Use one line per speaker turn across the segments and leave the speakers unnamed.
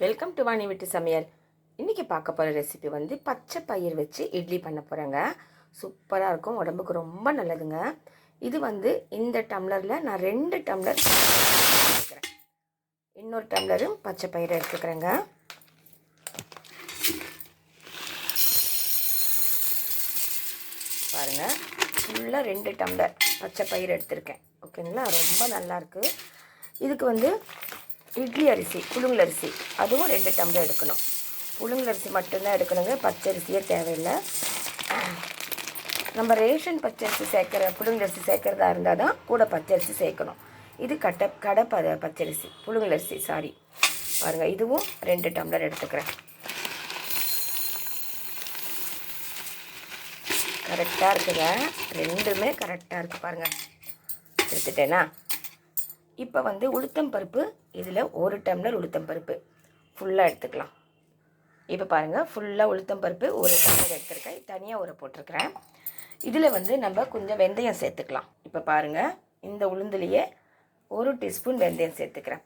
Welcome to Vani வீட்டு சமையல் இன்றைக்கி பார்க்க போகிற ரெசிபி வந்து பச்சை பயிர் வச்சு இட்லி பண்ண போகிறேங்க சூப்பராக இருக்கும். உடம்புக்கு ரொம்ப நல்லதுங்க. இது வந்து இந்த டம்ளரில் நான் ரெண்டு டம்ளர் எடுத்துக்கிறேன். இன்னொரு டம்ளரும் பச்சை பயிர் எடுத்துக்கிறேங்க. பாருங்கள் ஃபுல்லாக ரெண்டு டம்ளர் பச்சை பயிர் எடுத்திருக்கேன். ஓகேங்களா ரொம்ப நல்லாயிருக்கு இதுக்கு வந்து இட்லி அரிசி புழுங்கலரிசி அதுவும் ரெண்டு டம்ளர் எடுக்கணும். புழுங்கலரிசி மட்டும்தான் எடுக்கணுங்க. பச்சரிசியே தேவையில்லை. நம்ம ரேஷன் பச்சரிசி சேர்க்குற புழுங்கலரிசி சேர்க்குறதா இருந்தால் தான் கூட பச்சரிசி சேர்க்கணும். இது கட்ட கடை ப பச்சரிசி புழுங்கலரிசி சாரி. பாருங்கள் இதுவும் ரெண்டு டம்ளர் எடுத்துக்கிறேன். கரெக்டாக இருக்குங்க. ரெண்டுமே கரெக்டாக இருக்குது பாருங்கள் எடுத்துட்டேனா? இப்போ வந்து உளுத்தம் பருப்பு இதில் ஒரு டம்ளர் உளுத்தம் பருப்பு. ஃபுல்லாக எடுத்துக்கலாம். இப்போ பாருங்கள் ஃபுல்லாக உளுத்தம் பருப்பு ஒரு டம்ளர் எடுத்துருக்கேன். தனியாக ஊற போட்டிருக்கிறேன். இதில் வந்து நம்ம கொஞ்சம் வெந்தயம் சேர்த்துக்கலாம். இப்போ பாருங்கள் இந்த உளுந்துலேயே ஒரு டீஸ்பூன் வெந்தயம் சேர்த்துக்கிறேன்.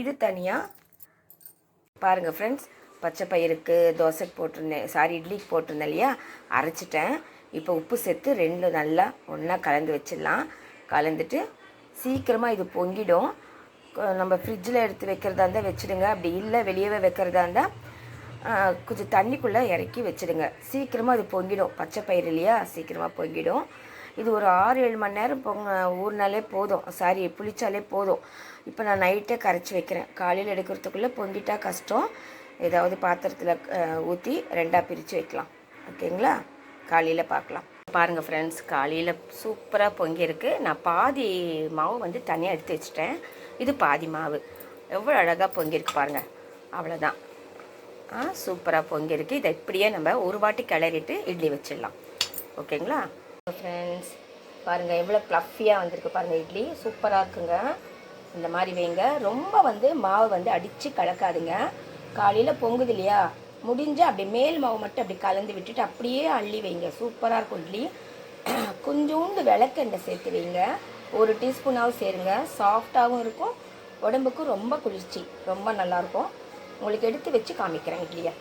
இது தனியாக பாருங்கள் ஃப்ரெண்ட்ஸ் பச்சை பயிருக்கு தோசைக்கு போட்டிருந்தேன் சாரி இட்லிக்கு போட்டிருந்தேன் இல்லையா? அரைச்சிட்டேன். இப்போ உப்பு சேர்த்து ரெண்டு நல்லா ஒன்றா கலந்து வச்சிடலாம். கலந்துட்டு சீக்கிரமாக இது பொங்கிடும். நம்ம ஃப்ரிட்ஜில் எடுத்து வைக்கிறதா இருந்தால் வச்சுடுங்க. அப்படி இல்லை வெளியவே வைக்கிறதா இருந்தால் கொஞ்சம் தண்ணிக்குள்ளே இறக்கி வச்சுடுங்க. சீக்கிரமாக அது பொங்கிடும். பச்சை பயிர் இல்லையா? சீக்கிரமாக பொங்கிடும். இது ஒரு ஆறு ஏழு மணி நேரம் பொங்க ஊறினாலே போதும். சாரி புளிச்சாலே போதும். இப்போ நான் நைட்டே கரைச்சி வைக்கிறேன். காலையில் எடுக்கிறதுக்குள்ளே பொங்கிட்டா கஷ்டம். ஏதாவது பாத்திரத்தில் ஊற்றி ரெண்டாக பிரித்து வைக்கலாம். ஓகேங்களா? காலையில் பார்க்கலாம் பாருங்கள் ஃப்ரெண்ட்ஸ் காலையில் சூப்பராக பொங்கியிருக்கு. நான் பாதி மாவு வந்து தனியாக எடுத்து வச்சிட்டேன். இது பாதி மாவு. எவ்வளோ அழகாக பொங்கியிருக்கு பாருங்கள் அவ்வளோதான் ஆ சூப்பராக பொங்கியிருக்கு. இதை இப்படியே நம்ம ஒரு வாட்டி கிளறிட்டு இட்லி வச்சிடலாம். ஓகேங்களா? ஃப்ரெண்ட்ஸ் பாருங்கள் எவ்வளோ ப்ளஃபியாக வந்திருக்கு பாருங்கள் இட்லி. சூப்பராக இருக்குங்க. இந்த மாதிரி வைங்க. ரொம்ப வந்து மாவு வந்து அடித்து கலக்காதுங்க. காலையில் பொங்குது இல்லையா? முடிஞ்சு அப்படி மேல் மாவு மட்டும் அப்படி கலந்து விட்டுட்டு அப்படியே அள்ளி வைங்க. சூப்பராக இருக்கும் இட்லி. கொஞ்சோண்டு விளக்கெண்ணெய் சேர்த்து வைங்க. ஒரு டீஸ்பூனாகவும் சேருங்க. சாஃப்டாகவும் இருக்கும். உடம்புக்கு ரொம்ப குளிர்ச்சி. ரொம்ப நல்லாயிருக்கும். உங்களுக்கு எடுத்து வச்சு காமிக்கிறேன் இட்லியை.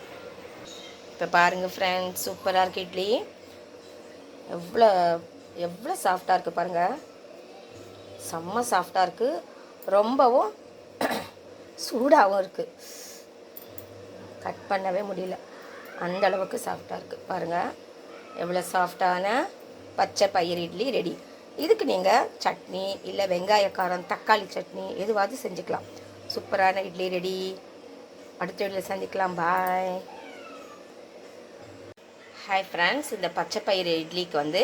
இப்போ பாருங்கள் ஃப்ரெண்ட்ஸ் சூப்பராக இருக்குது இட்லி. எவ்வளோ எவ்வளோ சாஃப்டாக இருக்குது பாருங்கள் செம்ம சாஃப்டாக இருக்குது ரொம்பவும் சூடாகவும் இருக்குது கட் பண்ணவே முடியல. அந்த அளவுக்கு சாஃப்டாக இருக்குது பாருங்கள் எவ்வளோ சாஃப்டான பச்சை பயிர் இட்லி ரெடி. இதுக்கு நீங்கள் சட்னி இல்லை வெங்காய காரம் தக்காளி சட்னி எதுவாவது செஞ்சுக்கலாம். சூப்பரான இட்லி ரெடி. அடுத்த வீட்டில் சந்திக்கலாம். பாய் ஹாய் ஃப்ரெண்ட்ஸ் இந்த பச்சை பயிறு இட்லிக்கு வந்து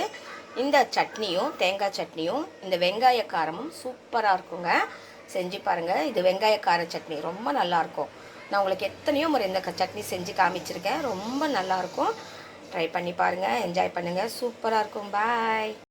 இந்த சட்னியும் தேங்காய் சட்னியும் இந்த வெங்காய காரமும் சூப்பராக இருக்குங்க. செஞ்சு பாருங்கள் இது வெங்காய கார சட்னி. ரொம்ப நல்லாயிருக்கும் நான் உங்களுக்கு எத்தனையோ முறை இந்த க- சட்னி செஞ்சு காமிச்சிருக்கேன். ரொம்ப நல்லாயிருக்கும். ட்ரை பண்ணி பாருங்கள் என்ஜாய் பண்ணுங்கள் சூப்பராக இருக்கும். பாய்